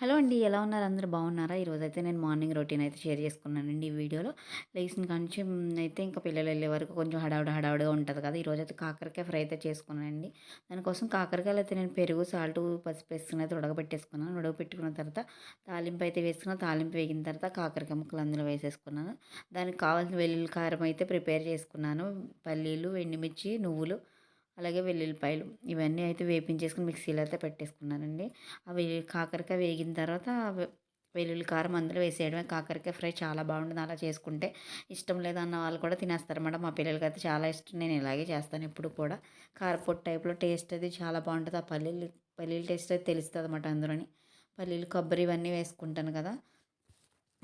Hello అండి ఎలా ఉన్నారు? అందరూ బాగున్నారా? ఈరోజైతే నేను మార్నింగ్ రొటీన్ అయితే షేర్ చేసుకున్నానండి ఈ వీడియోలో. లేచిన కాంచి అయితే ఇంకా పిల్లలు వెళ్ళే వరకు కొంచెం హడావుడి హడావుడిగా ఉంటుంది కదా ఈరోజు అయితే కాకరకాయ ఫ్రై అయితే చేసుకున్నానండి. దానికోసం కాకరకాయలు అయితే నేను పెరుగు సాల్ట్ పసుపు వేసుకుని అయితే ఉడకబెట్టేసుకున్నాను. ఉడకబెట్టుకున్న తర్వాత తాలింపు అయితే వేసుకున్న తాలింపు వేగిన తర్వాత కాకరకాయ ముక్కలు అందులో వేసేసుకున్నాను. దానికి కావాల్సిన వెల్లుల్లి కారం అయితే ప్రిపేర్ చేసుకున్నాను. పల్లీలు ఎండుమిర్చి నువ్వులు అలాగే వెల్లుల్లిపాయలు ఇవన్నీ అయితే వేపించేసుకుని మిక్సీలో అయితే పెట్టేసుకున్నానండి. అవి కాకరకాయ వేగిన తర్వాత వెల్లుల్లి కారం అందులో వేసేయడమే. కాకరకాయ ఫ్రై చాలా బాగుంటుంది. అలా చేసుకుంటే ఇష్టం లేదన్న వాళ్ళు కూడా తినేస్తారన్నమాట. మా పిల్లలకి అయితే చాలా ఇష్టం. నేను ఇలాగే చేస్తాను ఎప్పుడు కూడా. కారపొట్టు టైప్లో టేస్ట్ అది చాలా బాగుంటుంది. ఆ పల్లీలు పల్లీల టేస్ట్ అయితే తెలుస్తుంది అన్నమాట అందులోని. పల్లీలు కొబ్బరి ఇవన్నీ వేసుకుంటాను కదా.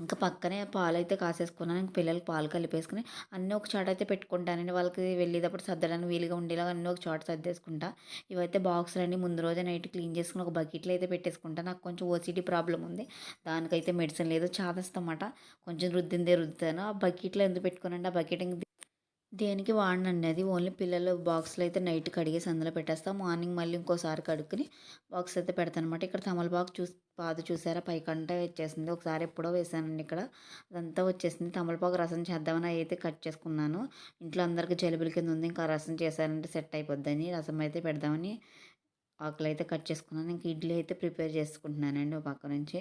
ఇంకా పక్కనే పాలు అయితే కాసేసుకున్నాను. ఇంక పిల్లలకి పాలు కలిపేసుకుని అన్నీ ఒక చోట అయితే పెట్టుకుంటానండి. వాళ్ళకి వెళ్ళేటప్పుడు సర్దడానికి వీలుగా ఉండేలాగా అన్నీ ఒక చోట సర్దేసుకుంటా. ఇవైతే బాక్సులు అన్నీ ముందు రోజే నైట్ క్లీన్ చేసుకుని ఒక బకెట్లో అయితే పెట్టేసుకుంటా. నాకు కొంచెం ఓసిటీ ప్రాబ్లం ఉంది. దానికైతే మెడిసిన్ లేదు. చాదస్తామాట కొంచెం రుద్దిందే రుద్దుతాను. ఆ బకెట్లో ఎందుకు పెట్టుకున్నాను ఆ బకెట్ ఇంక దేనికి వాడనండి. అది ఓన్లీ పిల్లలు బాక్స్లో అయితే నైట్ కడిగేసి అందులో పెట్టేస్తాం. మార్నింగ్ మళ్ళీ ఇంకోసారి కడుక్కుని బాక్స్ అయితే పెడతాను అనమాట ఇక్కడ తమలపాకు చూసి పాదు చూసారా? పైకంటే వచ్చేసింది. ఒకసారి ఎప్పుడో వేసానండి ఇక్కడ. అదంతా వచ్చేసింది. తమలపాకు రసం చేద్దామని అయితే కట్ చేసుకున్నాను. ఇంట్లో అందరికీ జలుబుల కింద ఉంది. ఇంకా రసం చేశారంటే సెట్ అయిపోద్దని రసం అయితే పెడదామని ఆకులు అయితే కట్ చేసుకున్నాను. ఇంకా ఇడ్లీ అయితే ప్రిపేర్ చేసుకుంటున్నానండి ఒక పక్క నుంచి.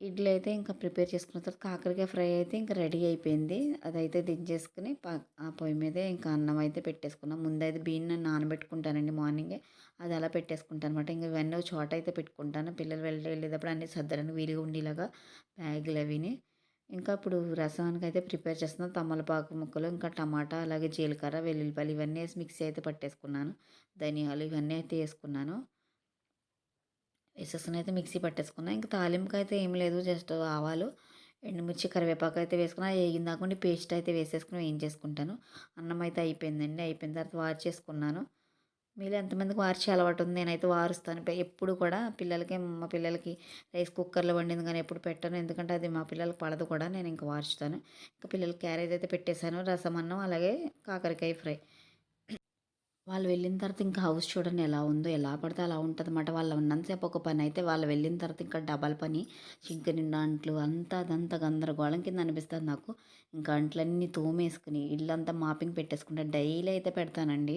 ఇడ్లీ అయితే ఇంకా ప్రిపేర్ చేసుకున్న తర్వాత కాకరకాయ ఫ్రై అయితే ఇంకా రెడీ అయిపోయింది. అదైతే దించేసుకుని ఆ పొయ్యి మీదే ఇంకా అన్నం అయితే పెట్టేసుకున్నాం. ముందైతే బియ్యం నానబెట్టుకుంటానండి మార్నింగే. అది అలా పెట్టేసుకుంటాను అనమాట ఇంకా ఇవన్నీ చోట అయితే పెట్టుకుంటాను. పిల్లలు వెళ్ళి వెళ్ళేటప్పుడు అన్నీ సర్దడానికి వీలుగా ఉండేలాగా బ్యాగులు అవిని. ఇంకా ఇప్పుడు రసానికి అయితే ప్రిపేర్ చేస్తున్నాను తమలపాకు ముక్కలు ఇంకా టమాటా అలాగే జీలకర్ర వెల్లుల్లిపాయలు ఇవన్నీ వేసి మిక్సీ అయితే పట్టేసుకున్నాను. ధనియాలు ఇవన్నీ అయితే వేసుకున్నాను. వేసేసుకుని అయితే మిక్సీ పట్టేసుకున్నా. ఇంకా తాలింపుకి అయితే ఏం లేదు జస్ట్ ఆవాలు ఎండుమిర్చి కరివేపాకు అయితే వేసుకున్నా. వేగిన దాకుండా పేస్ట్ అయితే వేసేసుకుని వేయించేసుకుంటాను అన్నం అయితే అయిపోయిందండి. అయిపోయిన తర్వాత వారు చేసుకున్నాను మీరు ఎంతమందికి వార్చే అలవాటు ఉంది? నేనైతే వారుస్తాను. ఎప్పుడు కూడా పిల్లలకి మా పిల్లలకి రైస్ కుక్కర్లో వండింది కానీ ఎప్పుడు పెట్టాను. ఎందుకంటే అది మా పిల్లలకి పడదు కూడా. నేను ఇంకా వార్చుతాను. ఇంకా పిల్లలకి క్యారేజ్ అయితే పెట్టేశాను. రసం అన్నం అలాగే కాకరకాయ ఫ్రై. వాళ్ళు వెళ్ళిన తర్వాత ఇంకా హౌస్ చూడండి ఎలా ఉందో ఎలా పడితే అలా ఉంటుంది అన్నమాట వాళ్ళు ఉన్నంతసేపు ఒక పని అయితే వాళ్ళు వెళ్ళిన తర్వాత ఇంకా డబల్ పని చింక అంట్లు అంతా అదంతా గందరగోళం కింద అనిపిస్తుంది నాకు. ఇంకా అంట్లన్నీ తోమేసుకుని ఇల్లంతా మాపింగ్ పెట్టేసుకుంటే డైలీ అయితే పెడతానండి.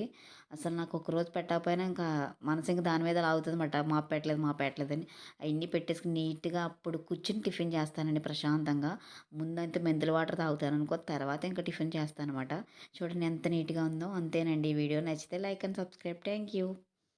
అసలు నాకు ఒక రోజు పెట్టకపోయినా ఇంకా మనసు ఇంకా దాని మీద లాగుతుంది అనమాట మా పెట్టలేదు మా పెట్టలేదు అని. అవన్నీ పెట్టేసుకుని నీట్గా అప్పుడు కూర్చుని టిఫిన్ చేస్తానండి ప్రశాంతంగా. ముందంతా మెంతుల వాటర్ తాగుతాను అనుకో తర్వాత ఇంకా టిఫిన్ చేస్తాను అనమాట చూడండి ఎంత నీట్గా ఉందో. అంతేనండి ఈ వీడియో. నచ్చితే like and subscribe. Thank you